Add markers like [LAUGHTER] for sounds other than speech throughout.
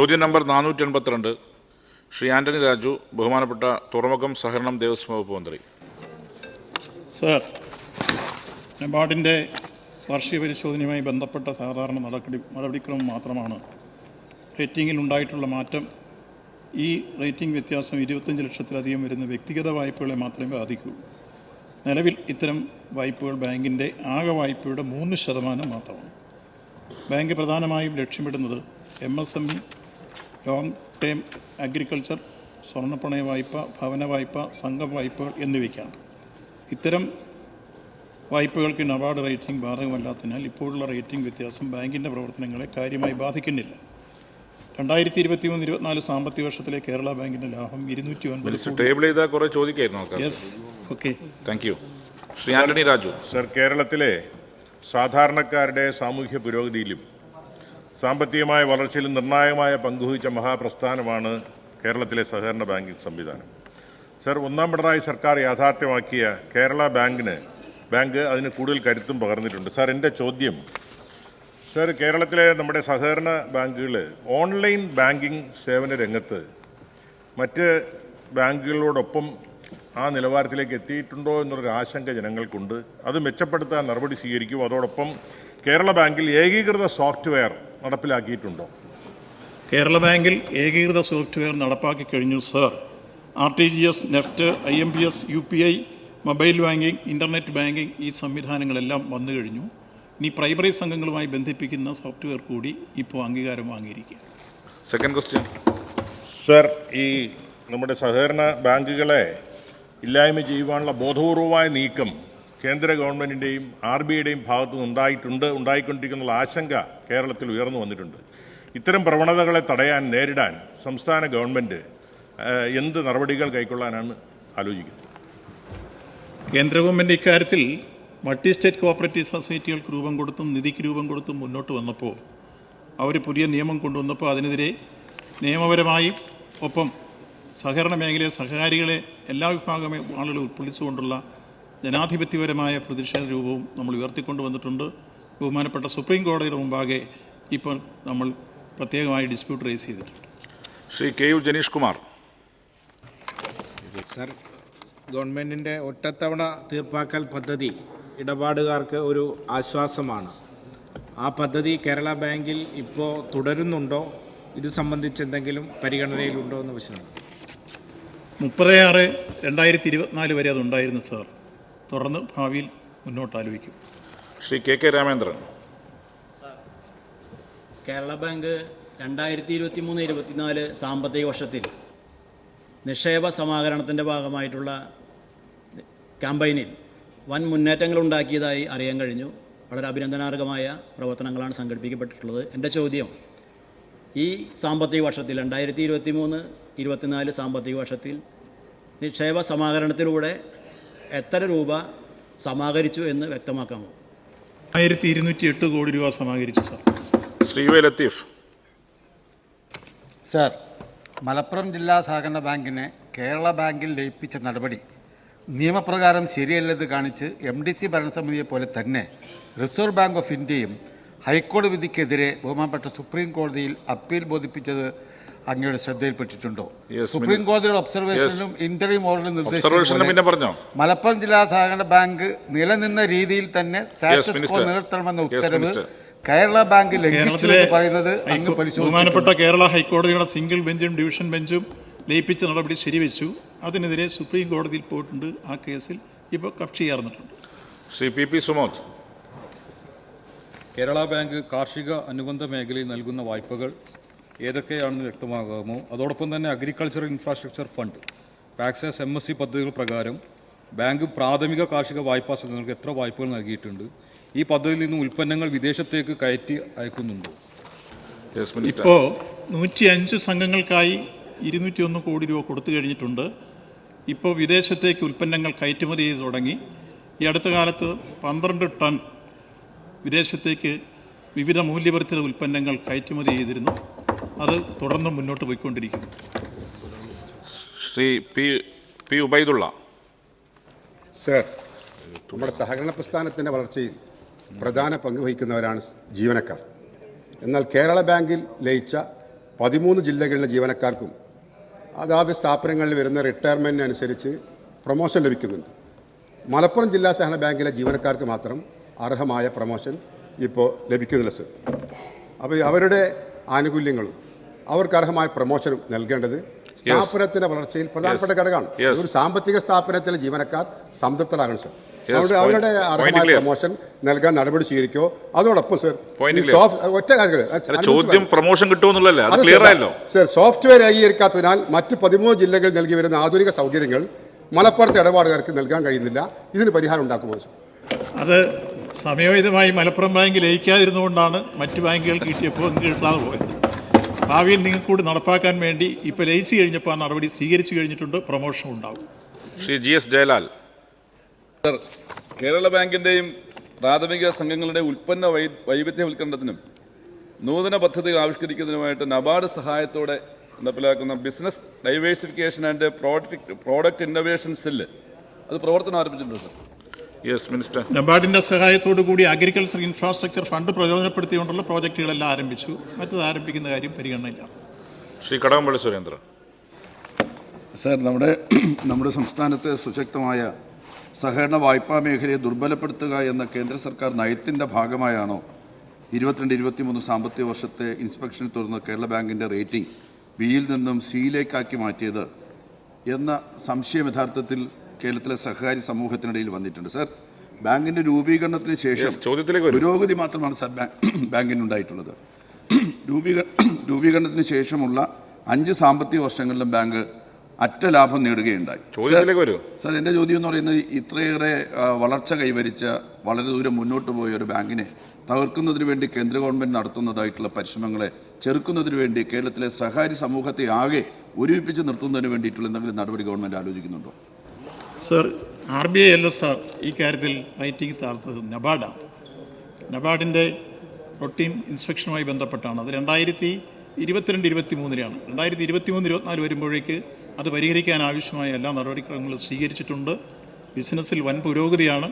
ചോദ്യം നമ്പർ നാനൂറ്റി എൺപത്തിരണ്ട് ശ്രീ ആന്റണി രാജു ബഹുമാനപ്പെട്ട തുറമുഖം സഹകരണം ദേവസ്വം വകുപ്പ് മന്ത്രി. സർ നബാർഡിന്റെ വാർഷിക പരിശോധനയുമായി ബന്ധപ്പെട്ട സാധാരണ നടപടി നടപടിക്രമം മാത്രമാണ്. റേറ്റിംഗിൽ ഉണ്ടായിട്ടുള്ള മാറ്റം ഈ റേറ്റിംഗ് വ്യത്യാസം ഇരുപത്തഞ്ച് ലക്ഷത്തിലധികം വരുന്ന വ്യക്തിഗത വായ്പകളെ മാത്രമേ ബാധിക്കൂ. നിലവിൽ ഇത്തരം വായ്പകൾ ബാങ്കിന്റെ ആകെ വായ്പയുടെ മൂന്ന് ശതമാനം മാത്രമാണ്. ബാങ്ക് പ്രധാനമായും ലക്ഷ്യമിടുന്നത് M S M E long term agriculture സ്വർണപ്പണയ വായ്പ ഭവന വായ്പ സംഘം വായ്പകൾ എന്നിവയ്ക്കാണ്. ഇത്തരം വായ്പകൾക്ക് നബാർഡ് റേറ്റിംഗ് ബാധകമല്ലാത്തതിനാൽ ഇപ്പോഴുള്ള റേറ്റിംഗ് വ്യത്യാസം ബാങ്കിന്റെ പ്രവർത്തനങ്ങളെ കാര്യമായി ബാധിക്കുന്നില്ല. രണ്ടായിരത്തി ഇരുപത്തി മൂന്ന് ഇരുപത്തിനാല് സാമ്പത്തിക വർഷത്തിലെ കേരള ബാങ്കിന്റെ ലാഭം ഇരുന്നൂറ്റി ഒൻപത് മിനിസ്റ്റർ ടേബിൾ ചെയ്താൽ കുറെ ചോദിക്കായിരുന്നു നോക്കാം yes okay thank you Shri Antony Raju. Sir കേരളത്തിലെ സാധാരണക്കാരുടെ സാമൂഹ്യ പുരോഗതിയിലും സാമ്പത്തികമായ വളർച്ചയിൽ നിർണായകമായ പങ്കുവഹിച്ച മഹാപ്രസ്ഥാനമാണ് കേരളത്തിലെ സഹകരണ ബാങ്കിംഗ് സംവിധാനം. സർ ഒന്നാം പിണറായി സർക്കാർ യാഥാർത്ഥ്യമാക്കിയ കേരള ബാങ്കിന് ബാങ്ക് അതിന് കൂടുതൽ കരുത്തും പകർന്നിട്ടുണ്ട്. സാർ എന്റെ ചോദ്യം സർ കേരളത്തിലെ നമ്മുടെ സഹകരണ ബാങ്കുകൾ ഓൺലൈൻ ബാങ്കിംഗ് സേവന രംഗത്ത് മറ്റ് ബാങ്കുകളോടൊപ്പം ആ നിലവാരത്തിലേക്ക് എത്തിയിട്ടുണ്ടോ എന്നൊരു ആശങ്ക ജനങ്ങൾക്കുണ്ട്. അത് മെച്ചപ്പെടുത്താൻ നടപടി സ്വീകരിക്കും അതോടൊപ്പം കേരള ബാങ്കിൽ ഏകീകൃത സോഫ്റ്റ്വെയർ നടപ്പിലാക്കിയിട്ടുണ്ടോ? കേരള ബാങ്കിൽ ഏകീകൃത സോഫ്റ്റ്വെയർ നടപ്പാക്കി കഴിഞ്ഞു sir. R T G S NEFT I M P S U P I mobile banking internet banking ഈ സംവിധാനങ്ങളെല്ലാം വന്നു കഴിഞ്ഞു. ഇനി പ്രൈമറി സംഘങ്ങളുമായി ബന്ധിപ്പിക്കുന്ന സോഫ്റ്റ്വെയർ കൂടി ഇപ്പോൾ അംഗീകാരം വാങ്ങിയിരിക്കുക. സെക്കൻഡ് ക്വസ്റ്റ്യൻ സർ ഈ നമ്മുടെ സഹകരണ ബാങ്കുകളെ ഇല്ലായ്മ ചെയ്യുവാനുള്ള ബോധപൂർവമായ നീക്കം കേന്ദ്ര ഗവൺമെന്റിന്റെയും ആർ ബി ഐയുടെയും ഭാഗത്തു നിന്ന് ഉണ്ടായിട്ടുണ്ട് ഉണ്ടായിക്കൊണ്ടിരിക്കുന്ന ആശങ്ക കേരളത്തിൽ ഉയർന്നു വന്നിട്ടുണ്ട്. ഇത്തരം പ്രവണതകളെ തടയാൻ നേരിടാൻ സംസ്ഥാന ഗവൺമെന്റ് എന്ത് നടപടികൾ കൈക്കൊള്ളാനാണ് ആലോചിക്കുന്നത്? കേന്ദ്ര ഗവൺമെന്റ് ഇക്കാര്യത്തിൽ മൾട്ടി സ്റ്റേറ്റ് കോപ്പറേറ്റീവ് സൊസൈറ്റികൾക്ക് രൂപം കൊടുത്തും നിധിക്ക് രൂപം കൊടുത്തും മുന്നോട്ട് വന്നപ്പോൾ അവർ പുതിയ നിയമം കൊണ്ടുവന്നപ്പോൾ അതിനെതിരെ നിയമപരമായി ഒപ്പം സഹകരണ മേഖലയെ സഹകാരികളെ എല്ലാ വിഭാഗം ആളുകളെ ഉൾക്കൊള്ളിച്ചുകൊണ്ടുള്ള ജനാധിപത്യപരമായ പ്രതിഷേധ രൂപവും നമ്മൾ ഉയർത്തിക്കൊണ്ട് വന്നിട്ടുണ്ട്. ബഹുമാനപ്പെട്ട സുപ്രീം കോടതിയുടെ മുമ്പാകെ ഇപ്പോൾ നമ്മൾ പ്രത്യേകമായി ഡിസ്പ്യൂട്ട് റേസ് ചെയ്തിട്ടുണ്ട്. Shri K U Janeesh Kumar. Sir ഗവൺമെന്റിന്റെ ഒറ്റത്തവണ തീർപ്പാക്കൽ പദ്ധതി ഇടപാടുകാർക്ക് ഒരു ആശ്വാസമാണ്. ആ പദ്ധതി കേരള ബാങ്കിൽ ഇപ്പോൾ തുടരുന്നുണ്ടോ? ഇത് സംബന്ധിച്ച് എന്തെങ്കിലും പരിഗണനയിലുണ്ടോ എന്ന് വിശ്വസിക്കുന്നു മുപ്പത് ആറ് രണ്ടായിരത്തി ഇരുപത്തിനാല് വരെ അതുണ്ടായിരുന്നു സാർ. തുടർന്ന് ഭാവിയിൽ മുന്നോട്ട് ആലോചിക്കും. Shri K K Ramendran. Kerala bank രണ്ടായിരത്തി ഇരുപത്തി മൂന്ന് ഇരുപത്തിനാല് സാമ്പത്തിക വർഷത്തിൽ നിക്ഷേപ സമാഹരണത്തിന്റെ ഭാഗമായിട്ടുള്ള ക്യാമ്പയിനിൽ വൻ മുന്നേറ്റങ്ങൾ ഉണ്ടാക്കിയതായി അറിയാൻ കഴിഞ്ഞു. വളരെ അഭിനന്ദനാർഹമായ പ്രവർത്തനങ്ങളാണ് സംഘടിപ്പിക്കപ്പെട്ടിട്ടുള്ളത്. എന്റെ ചോദ്യം ഈ സാമ്പത്തിക വർഷത്തിൽ രണ്ടായിരത്തി ഇരുപത്തി മൂന്ന് ഇരുപത്തിനാല് സാമ്പത്തിക വർഷത്തിൽ നിക്ഷേപ സമാഹരണത്തിലൂടെ എത്ര രൂപ സമാഹരിച്ചു എന്ന് വ്യക്തമാക്കാമോ? ആയിരത്തി ഇരുന്നൂറ്റി എട്ട് കോടി രൂപ സമാഹരിച്ചു sir. Shri sir Latheef. Sir Malappuram ജില്ലാ സഹകരണ ബാങ്കിനെ കേരള ബാങ്കിൽ ലയിപ്പിച്ച നടപടി നിയമപ്രകാരം ശരിയല്ലെന്ന് കാണിച്ച് എം ഡി സി ഭരണസമിതിയെ പോലെ തന്നെ റിസർവ് ബാങ്ക് ഓഫ് ഇന്ത്യയും ഹൈക്കോടതി വിധിക്കെതിരെ ബഹുമാനപ്പെട്ട സുപ്രീം കോടതിയിൽ അപ്പീൽ ബോധിപ്പിച്ചത് അങ്ങയുടെ ശ്രദ്ധയിൽപ്പെട്ടിട്ടുണ്ടോ? സുപ്രീം കോടതിയുടെ ഒബ്സർവേഷനിലും ഇന്റർവ്യൂ മോഡലും നിർദ്ദേശിച്ചു പറഞ്ഞോ? മലപ്പുറം ജില്ലാ സഹകരണ ബാങ്ക് നിലനിന്ന രീതിയിൽ തന്നെ സ്റ്റാറ്റസ് കോ. നിലനിർത്തണമെന്ന ഉത്തരവ് കേരള ബാങ്ക് ലംഘിച്ചു പറയുന്നത് അങ്ങ് ബഹുമാനപ്പെട്ട കേരള ഹൈക്കോടതിയുടെ സിംഗിൾ ബെഞ്ചും ഡിവിഷൻ ബെഞ്ചും ലയിപ്പിച്ച നടപടി ശരിവെച്ചു. അതിനെതിരെ സുപ്രീം കോടതിയിൽ പോയിട്ടുണ്ട് ആ കേസിൽ. ഇപ്പോൾ കക്ഷി ചേർന്നിട്ടുണ്ട്. Shri P P Sumod. Kerala bank കാർഷിക അനുബന്ധ മേഖലയിൽ നൽകുന്ന വായ്പകൾ ഏതൊക്കെയാണെന്ന് വ്യക്തമാകാമോ. അതോടൊപ്പം തന്നെ agricultural infrastructure fund PACS as M S C പദ്ധതികൾ പ്രകാരം ബാങ്ക് പ്രാഥമിക കാർഷിക വായ്പാ സംഘങ്ങൾക്ക് എത്ര വായ്പകൾ നൽകിയിട്ടുണ്ട്. ഈ പദ്ധതിയിൽ നിന്നും ഉൽപ്പന്നങ്ങൾ വിദേശത്തേക്ക് കയറ്റി അയക്കുന്നുണ്ടോ? ഇപ്പോൾ നൂറ്റി അഞ്ച് സംഘങ്ങൾക്കായി ഇരുന്നൂറ്റി ഒന്ന് കോടി രൂപ കൊടുത്തു കഴിഞ്ഞിട്ടുണ്ട്. ഇപ്പോൾ വിദേശത്തേക്ക് ഉൽപ്പന്നങ്ങൾ കയറ്റുമതി ചെയ്ത് തുടങ്ങി. ഈ അടുത്ത കാലത്ത് പന്ത്രണ്ട് ടൺ വിദേശത്തേക്ക് വിവിധ മൂല്യവർദ്ധിത ഉൽപ്പന്നങ്ങൾ കയറ്റുമതി ചെയ്തിരുന്നു. അത് തുടർന്ന് മുന്നോട്ട് പോയിക്കൊണ്ടിരിക്കുന്നു Shri P P Ubaidullah. Sir നമ്മുടെ സഹകരണ പ്രസ്ഥാനത്തിന്റെ വളർച്ചയിൽ പ്രധാന പങ്ക് വഹിക്കുന്നവരാണ് ജീവനക്കാർ. എന്നാൽ കേരള ബാങ്കിൽ ലയിച്ച പതിമൂന്ന് ജില്ലകളിലെ ജീവനക്കാർക്കും അതാത് സ്ഥാപനങ്ങളിൽ വരുന്ന റിട്ടയർമെന്റിന് അനുസരിച്ച് പ്രൊമോഷൻ ലഭിക്കുന്നുണ്ട്. മലപ്പുറം ജില്ലാ സഹകരണ ബാങ്കിലെ ജീവനക്കാർക്ക് മാത്രം അർഹമായ പ്രൊമോഷൻ ഇപ്പോൾ ലഭിക്കുന്നില്ല സർ. അപ്പോൾ അവരുടെ ആനുകൂല്യങ്ങളും അവർക്ക് അർഹമായ പ്രൊമോഷനും നൽകേണ്ടത് സ്ഥാപനത്തിന്റെ വളർച്ചയിൽ പ്രധാനപ്പെട്ട ഘടകമാണ്. ഒരു സാമ്പത്തിക സ്ഥാപനത്തിലെ ജീവനക്കാർ സംതൃപ്തരാകണം സർ Yes, അവരുടെ അർഹമായ പ്രമോഷൻ പ്രൊമോഷൻ നൽകാൻ നടപടി സ്വീകരിക്കോ. അതോടൊപ്പം സർ ഈ സോഫ്റ്റ് ഒറ്റ ചോദ്യം പ്രൊമോഷൻ കിട്ടുമെന്നുള്ളല്ലോ അത് അത് ക്ലിയർ സർ, ആയല്ലോ. സർ സോഫ്റ്റ്വെയർ ഏകീകരിക്കാത്തതിനാൽ മറ്റ് പതിമൂന്ന് ജില്ലകളിൽ നൽകി വരുന്ന ആധുനിക സൗകര്യങ്ങൾ മലപ്പുറത്തെ ഇടപാടുകാർക്ക് നൽകാൻ കഴിയുന്നില്ല. ഇതിന് പരിഹാരം ഉണ്ടാക്കുമോ സർ അത് സമയോചിതമായി മലപ്പുറം ബാങ്ക് ലയിക്കാതിരുന്നുകൊണ്ടാണ് മറ്റ് ബാങ്കുകൾ കിട്ടിയപ്പോൾ കിട്ടാതെ പോയത്. ഭാവിയിൽ നിങ്ങൾക്ക് കൂടി നടപ്പാക്കാൻ വേണ്ടി ഇപ്പോൾ ലയിച്ചു കഴിഞ്ഞപ്പോൾ ആ നടപടി സ്വീകരിച്ചു കഴിഞ്ഞിട്ടുണ്ട് പ്രൊമോഷനും ഉണ്ടാവും Shri G S Jayalal. Sir Kerala ബാങ്കിന്റെയും പ്രാഥമിക സംഘങ്ങളുടെ ഉൽപ്പന്ന വൈ വൈവിധ്യവൽക്കരണത്തിനും നൂതന പദ്ധതികൾ ആവിഷ്കരിക്കുന്നതിനുമായിട്ട് നബാർഡ് സഹായത്തോടെ നടപ്പിലാക്കുന്ന business diversification and product product innovation cell. അത് പ്രവർത്തനം ആരംഭിച്ചിട്ടുണ്ട് സർ. യെസ് മിനിസ്റ്റർ നബാർഡിന്റെ സഹായത്തോടു കൂടി അഗ്രികൾച്ചർ ഇൻഫ്രാസ്ട്രക്ചർ ഫണ്ട് പ്രയോജനപ്പെടുത്തിക്കൊണ്ടുള്ള പ്രോജക്റ്റുകളെല്ലാം ആരംഭിച്ചു. മറ്റത് ആരംഭിക്കുന്ന കാര്യം പരിഗണനയില്ല. ശ്രീ കടകംപള്ളി സുരേന്ദ്രൻ. സാർ നമ്മുടെ [CLEARS THROAT] നമ്മുടെ സംസ്ഥാനത്തെ സുശക്തമായ സഹകരണ വായ്പാ മേഖലയെ ദുർബലപ്പെടുത്തുക എന്ന കേന്ദ്ര സർക്കാർ നയത്തിന്റെ ഭാഗമായാണോ ഇരുപത്തിരണ്ട് ഇരുപത്തിമൂന്ന് സാമ്പത്തിക വർഷത്തെ ഇൻസ്പെക്ഷൻ തുറന്ന് കേരള ബാങ്കിന്റെ റേറ്റിംഗ് ബിയിൽ നിന്നും സിയിലേക്കാക്കി മാറ്റിയത് എന്ന സംശയം യഥാർത്ഥത്തിൽ കേരളത്തിലെ സഹകാരി സമൂഹത്തിനിടയിൽ വന്നിട്ടുണ്ട് സാർ ബാങ്കിന്റെ രൂപീകരണത്തിന് ശേഷം ചോദ്യത്തിലേക്ക്. പുരോഗതി മാത്രമാണ് സാർ [CLEARS THROAT] ബാങ്കിന് ഉണ്ടായിട്ടുള്ളത് [CLEARS THROAT] രൂപീകരണ [CLEARS THROAT] രൂപീകരണത്തിന് ശേഷമുള്ള അഞ്ച് സാമ്പത്തിക വർഷങ്ങളിലും ബാങ്ക് അറ്റ ലാഭം നേടുകയുണ്ടായി. സാർ എന്റെ ചോദ്യം എന്ന് പറയുന്നത് ഇത്രയേറെ വളർച്ച കൈവരിച്ച വളരെ ദൂരം മുന്നോട്ട് പോയ ഒരു ബാങ്കിനെ തകർക്കുന്നതിന് വേണ്ടി കേന്ദ്ര ഗവൺമെന്റ് നടത്തുന്നതായിട്ടുള്ള പരിശ്രമങ്ങളെ ചെറുക്കുന്നതിന് വേണ്ടി കേരളത്തിലെ സഹകാരി സമൂഹത്തെ ആകെ ഒരുമിപ്പിച്ച് നിർത്തുന്നതിന് വേണ്ടിയിട്ടുള്ള എന്തെങ്കിലും നടപടി government ആലോചിക്കുന്നുണ്ടോ sir R B I S R ഈ കാര്യത്തിൽ റേറ്റിംഗ് താഴ്ത്തത് നബാഡാണ് നബാർഡിന്റെ റൊട്ടീൻ ഇൻസ്പെക്ഷനുമായി ബന്ധപ്പെട്ടാണ്. അത് രണ്ടായിരത്തി ഇരുപത്തിരണ്ട് ഇരുപത്തി മൂന്നിലാണ് രണ്ടായിരത്തി ഇരുപത്തി മൂന്ന് ഇരുപത്തിനാല് വരുമ്പോഴേക്ക് അത് പരിഹരിക്കാൻ ആവശ്യമായ എല്ലാ നടപടിക്രമങ്ങളും സ്വീകരിച്ചിട്ടുണ്ട്. ബിസിനസ്സിൽ വൻ പുരോഗതിയാണ്.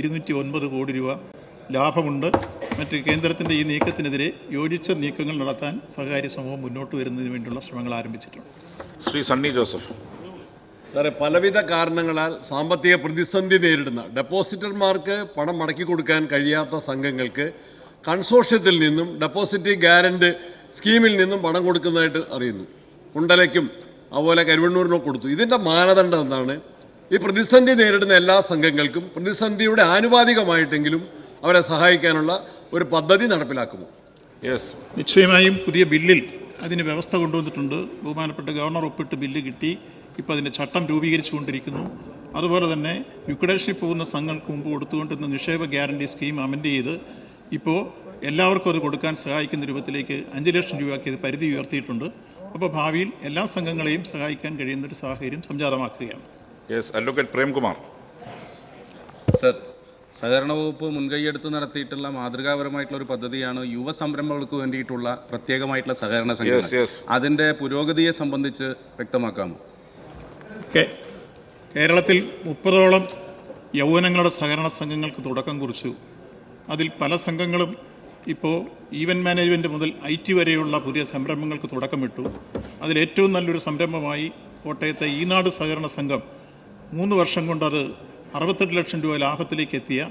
ഇരുന്നൂറ്റി ഒൻപത് കോടി രൂപ ലാഭമുണ്ട്. മറ്റ് കേന്ദ്രത്തിന്റെ ഈ നീക്കത്തിനെതിരെ യോജിച്ച നീക്കങ്ങൾ നടത്താൻ സഹകാരി സമൂഹം മുന്നോട്ട് വരുന്നതിന് വേണ്ടിയുള്ള ശ്രമങ്ങൾ ആരംഭിച്ചിട്ടുണ്ട്. ശ്രീ സണ്ണി ജോസഫ്. സാറേ പലവിധ കാരണങ്ങളാൽ സാമ്പത്തിക പ്രതിസന്ധി നേരിടുന്ന ഡെപ്പോസിറ്റർമാർക്ക് പണം മടക്കി കൊടുക്കാൻ കഴിയാത്ത സംഘങ്ങൾക്ക് കൺസോർഷ്യത്തിൽ നിന്നും ഡെപ്പോസിറ്റ് ഗ്യാരണ്ട് സ്കീമിൽ നിന്നും പണം കൊടുക്കുന്നതായിട്ട് അറിയുന്നു. കുണ്ടലയ്ക്കും അതുപോലെ കരുവണ്ണൂരിനോ കൊടുത്തു. ഇതിന്റെ മാനദണ്ഡം എന്താണ്? ഈ പ്രതിസന്ധി നേരിടുന്ന എല്ലാ സംഘങ്ങൾക്കും പ്രതിസന്ധിയുടെ ആനുപാതികമായിട്ടെങ്കിലും അവരെ സഹായിക്കാനുള്ള ഒരു പദ്ധതി നടപ്പിലാക്കുമോ? യെസ് നിശ്ചയമായും പുതിയ ബില്ലിൽ അതിന് വ്യവസ്ഥ കൊണ്ടുവന്നിട്ടുണ്ട്. ബഹുമാനപ്പെട്ട ഗവർണർ ഒപ്പിട്ട് ബില്ല് കിട്ടി. ഇപ്പോൾ അതിന്റെ ചട്ടം രൂപീകരിച്ചുകൊണ്ടിരിക്കുന്നു. അതുപോലെ തന്നെ ലിക്വിഡേഷനിൽ പോകുന്ന സംഘങ്ങൾക്ക് മുമ്പ് കൊടുത്തുകൊണ്ടിരുന്ന നിക്ഷേപ ഗ്യാരണ്ടി സ്കീം അമെൻഡ് ചെയ്ത് ഇപ്പോൾ എല്ലാവർക്കും അത് കൊടുക്കാൻ സഹായിക്കുന്ന രൂപത്തിലേക്ക് അഞ്ച് ലക്ഷം രൂപയ്ക്ക് ഇത് പരിധി ഉയർത്തിയിട്ടുണ്ട്. അപ്പോൾ ഭാവിയിൽ എല്ലാ സംഘങ്ങളെയും സഹായിക്കാൻ കഴിയുന്ന ഒരു സാഹചര്യം സംജാതമാക്കുകയാണ്. Yes advocate Premkumar. സർ സഹകരണ വകുപ്പ് മുൻകൈയെടുത്ത് നടത്തിയിട്ടുള്ള മാതൃകാപരമായിട്ടുള്ള ഒരു പദ്ധതിയാണ് യുവ സംരംഭങ്ങൾക്ക് വേണ്ടിയിട്ടുള്ള പ്രത്യേകമായിട്ടുള്ള സഹകരണ സംഘം അതിന്റെ അതിന്റെ പുരോഗതിയെ സംബന്ധിച്ച് വ്യക്തമാക്കാമോ? കേരളത്തിൽ മുപ്പതോളം യൗവനങ്ങളുടെ സഹകരണ സംഘങ്ങൾക്ക് തുടക്കം കുറിച്ചു. അതിൽ പല സംഘങ്ങളും ഇപ്പോൾ ഈവന്റ് മാനേജ്മെന്റ് മുതൽ ഐ ടി വരെയുള്ള പുതിയ സംരംഭങ്ങൾക്ക് തുടക്കമിട്ടു. അതിലേറ്റവും നല്ലൊരു സംരംഭമായി കോട്ടയത്തെ ഈനാട് സഹകരണ സംഘം മൂന്ന് വർഷം കൊണ്ട് അത് അറുപത്തെട്ട് ലക്ഷം രൂപ ലാഭത്തിലേക്ക് എത്തിയ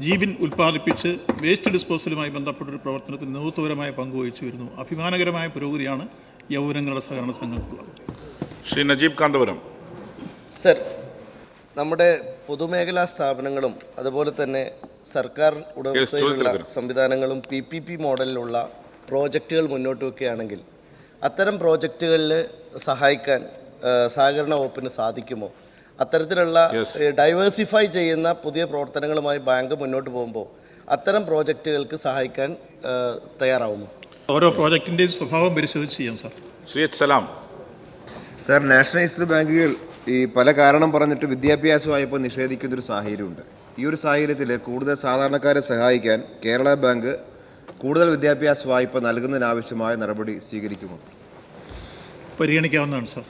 ജീബിൻ ഉൽപ്പാദിപ്പിച്ച് വേസ്റ്റ് ഡിസ്പോസലുമായി ബന്ധപ്പെട്ടൊരു പ്രവർത്തനത്തിൽ നേതൃത്വപരമായ പങ്കുവഹിച്ചു വരുന്നു അഭിമാനകരമായ പുരോഗതിയാണ് യൗവനങ്ങളുടെ സഹകരണ സംഘങ്ങൾക്കുള്ളത് ശ്രീ നജീബ് കാന്തപുരം. സർ നമ്മുടെ പൊതുമേഖലാ സ്ഥാപനങ്ങളും അതുപോലെ തന്നെ സർക്കാർ ഉടമസ്ഥയിലുള്ള സംവിധാനങ്ങളും പി പി പി മോഡലിലുള്ള പ്രോജക്റ്റുകൾ മുന്നോട്ട് വെക്കുകയാണെങ്കിൽ അത്തരം പ്രോജക്റ്റുകളിൽ സഹായിക്കാൻ സഹകരണ വകുപ്പിന് സാധിക്കുമോ? അത്തരത്തിലുള്ള ഡൈവേഴ്സിഫൈ ചെയ്യുന്ന പുതിയ പ്രവർത്തനങ്ങളുമായി ബാങ്ക് മുന്നോട്ട് പോകുമ്പോൾ അത്തരം പ്രോജക്റ്റുകൾക്ക് സഹായിക്കാൻ തയ്യാറാവുമോ? ഓരോ പ്രോജക്റ്റിന്റെയും സ്വഭാവം പരിശോധിച്ച് ചെയ്യാം sir. Shri Salam. Sir nationalised ബാങ്കുകൾ ഈ പല കാരണം പറഞ്ഞിട്ട് വിദ്യാഭ്യാസമായപ്പോൾ വായ്പ നിഷേധിക്കുന്ന ഒരു സാഹചര്യമുണ്ട്. ഈ ഒരു സാഹചര്യത്തിൽ കൂടുതൽ സാധാരണക്കാരെ സഹായിക്കാൻ കേരള ബാങ്ക് കൂടുതൽ വിദ്യാഭ്യാസ വായ്പ നൽകുന്നതിനാവശ്യമായ നടപടി സ്വീകരിക്കുമോ? പരിഗണിക്കാവുന്നതാണ് സാർ.